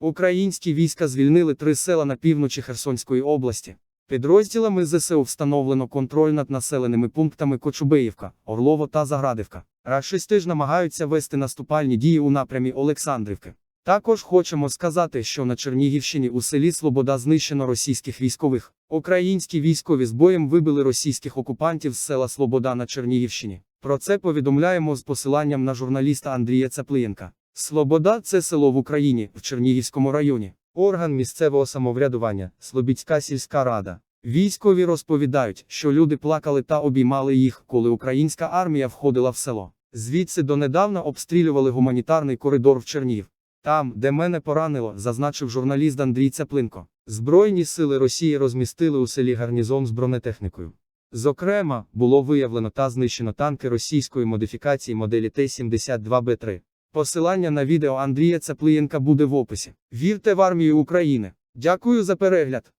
Українські війська звільнили три села на півночі Херсонської області. Підрозділами ЗСУ встановлено контроль над населеними пунктами Кочубеївка, Орлово та Заградівка. Рашисти ж намагаються вести наступальні дії у напрямі Олександрівки. Також хочемо сказати, що на Чернігівщині у селі Слобода знищено російських військових. Українські військові з боєм вибили російських окупантів з села Слобода на Чернігівщині. Про це повідомляємо з посиланням на журналіста Андрія Цеплиєнка. Слобода це село в Україні, в Чернігівському районі. Орган місцевого самоврядування, Слобідська сільська рада. Військові розповідають, що люди плакали та обіймали їх, коли українська армія входила в село. Звідси донедавна обстрілювали гуманітарний коридор в Чернігів. Там, де мене поранило, зазначив журналіст Андрій Цеплинко. Збройні сили Росії розмістили у селі гарнізон з бронетехнікою. Зокрема, було виявлено та знищено танки російської модифікації моделі Т-72Б3. Посилання на відео Андрія Цеплиєнка буде в описі. Вірте в армію України. Дякую за перегляд.